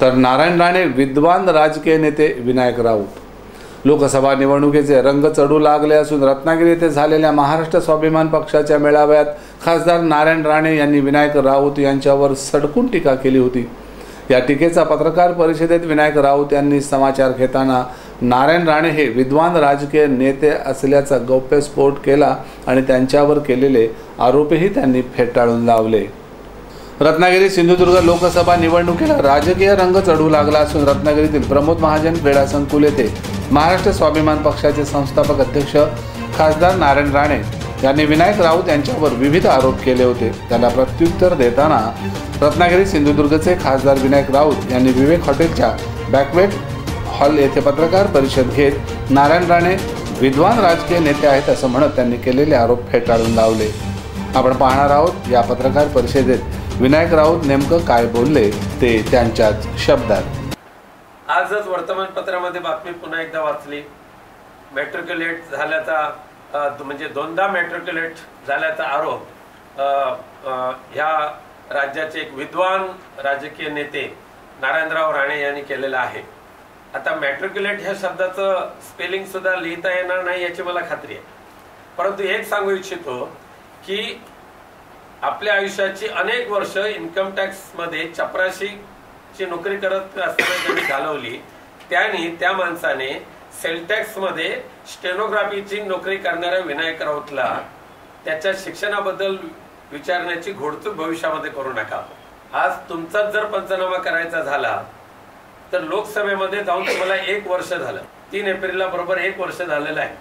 तर नारायण राणे विद्वान राजकीय नेते विनायक राऊत. लोकसभा निवडणुकीचे रंग चढू लागले असून रत्नागिरी येथे झालेल्या महाराष्ट्र स्वाभिमान पक्षाच्या मेळाव्यात खासदार नारायण राणे यांनी विनायक राऊत यांच्यावर सडकून टीका केली होती. या टीकेचा पत्रकार परिषदेत विनायक राऊत यांनी समाचार घेताना नारायण राणे हे विद्वान राजकीय नेते असल्याचा गौप्यस्फोट केला आणि त्यांच्यावर केलेले आरोपही त्यांनी फेटाळून लावले. रत्नागिरी सिंधुदुर्ग लोकसभा निवडणुकीला राजकीय रंग चढू लागला असून रत्नागिरीतील प्रमोद महाजन क्रीडा संकुल येथे महाराष्ट्र स्वाभिमान पक्षाचे संस्थापक अध्यक्ष खासदार नारायण राणे यांनी विनायक राऊत यांच्यावर विविध आरोप केले होते. त्याला प्रत्युत्तर देताना रत्नागिरी सिंधुदुर्गचे खासदार विनायक राऊत यांनी विवेक हॉटेलच्या बॅकवेट हॉल येथे पत्रकार परिषद घेत नारायण राणे विद्वान राजकीय नेते आहेत असं म्हणत त्यांनी केलेले आरोप फेटाळून लावले. आपण पाहणार आहोत या पत्रकार परिषदेत विनायक राऊत नेमकं काय बोलले ते त्यांच्याच शब्दात. आजच वर्तमानपत्रामध्ये बातमी पुन्हा एकदा वाचली. मॅट्रिक्युलेट झाल्याचा म्हणजे दोनदा मॅट्रिक्युलेट झाल्याचा आरोप ह्या राज्याचे एक विद्वान राजकीय नेते नारायणराव राणे यांनी केलेला आहे. आता मॅट्रिक्युलेट ह्या शब्दाचं स्पेलिंग सुद्धा लिहिता येणार नाही याची मला खात्री आहे. परंतु एक सांगू इच्छितो की आपल्या आयुष्याची अनेक वर्ष इन्कम टॅक्समध्ये चपराशीची नोकरी करत असताना ज्यांनी घालवली त्यांनी त्या माणसाने सेलटॅक्समध्ये स्टेनोग्राफीची नोकरी करणाऱ्या विनायक राऊतला त्याच्या शिक्षणाबद्दल विचारण्याची घोडचूक भविष्यामध्ये करू नका. आज तुमचाच जर पंचनामा करायचा झाला तर लोकसभेमध्ये जाऊन तुम्हाला एक वर्ष झालं. तीन एप्रिलला बरोबर एक वर्ष झालेलं आहे.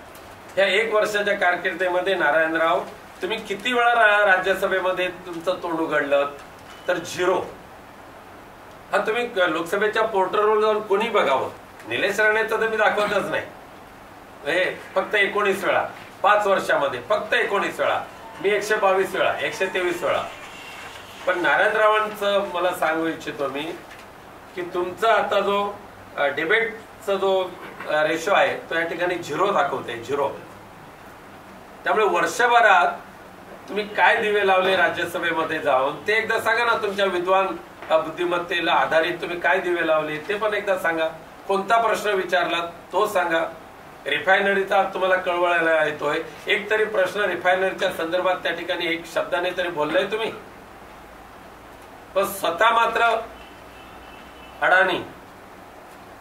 ह्या एक वर्षाच्या कारकिर्दीमध्ये नारायणराव तुम्ही किती वेळा राज्यसभेमध्ये तुमचं तोंड उघडलं? तर झिरो. हा तुम्ही लोकसभेच्या पोर्टलवर जाऊन कोणी बघावं? निलेश राणेचं तर मी दाखवतच नाही. हे फक्त एकोणीस वेळा. पाच वर्षामध्ये फक्त एकोणीस वेळा. मी एकशे बावीस वेळा एकशे तेवीस वेळा. पण नारायणरावांचं मला सांगू इच्छितो मी की तुमचा आता जो डिबेटचा जो रेशो आहे तो या ठिकाणी झिरो दाखवते झिरो. त्यामुळे वर्षभरात तुम्ही काय दिवे लावले राज्यसभेमध्ये जाऊन? ते एकदा सांगा ना तुमच्या विद्वान बुद्धिमत्तेला आधारित तुम्ही काय दिवे लावले ते पण एकदा सांगा. कोणता प्रश्न विचारला तो सांगा. रिफायनरीचा तुम्हाला कळवळायला येतोय. एक तरी प्रश्न रिफायनरीच्या संदर्भात त्या ठिकाणी एक शब्दाने तरी बोललाय तुम्ही. पण स्वतः मात्र अडाणी.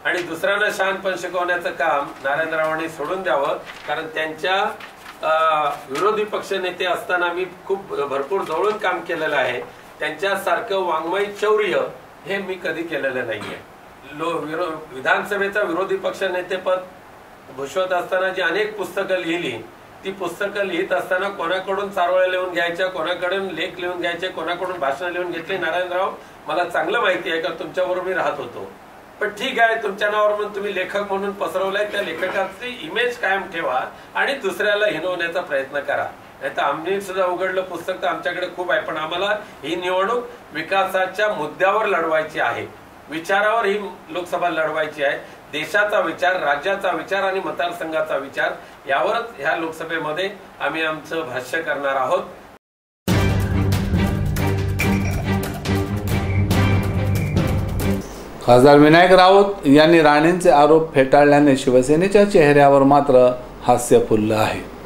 आणि दुसऱ्यांना शहाणपण शिकवण्याचं काम नारायणरावांनी सोडून द्यावं कारण त्यांच्या विरोधी पक्ष नेते असताना मी खूप भरपूर जवळून काम केलेलं आहे. त्यांच्यासारखं वाङ्मय चौर्य हे मी कधी केलेलं नाहीये. लो विरो विधानसभेचा विरोधी पक्ष नेतेपद भूषवत असताना जी अनेक पुस्तकं लिहिली ती पुस्तकं लिहित असताना कोणाकडून चारोळ्या लिहून घ्यायच्या कोणाकडून लेख लिहून घ्यायचे कोणाकडून भाषण लिहून घेतली? नारायणराव मला चांगलं माहिती आहे का? तुमच्याबरोबर मी राहत होतो. पण ठीक आहे तुमच्या नावावर म्हणून तुम्ही लेखक म्हणून पसरवलाय त्या लेखकाची इमेज कायम ठेवा आणि दुसऱ्याला हिनवण्याचा प्रयत्न करा. नाही तर आम्ही सुद्धा उघडलं पुस्तक तर आमच्याकडे खूप आहे पण आम्हाला ही निवडणूक विकासाच्या मुद्द्यावर लढवायची आहे. विचारावर ही लोकसभा लढवायची आहे. देशाचा विचार राज्याचा विचार आणि मतदारसंघाचा विचार यावरच ह्या लोकसभेमध्ये आम्ही आमचं भाष्य करणार आहोत. खासदार विनायक राऊत यांनी राणेंचे आरोप फेटाळल्याने शिवसेनेच्या चेहऱ्यावर मात्र हास्य फुललं आहे.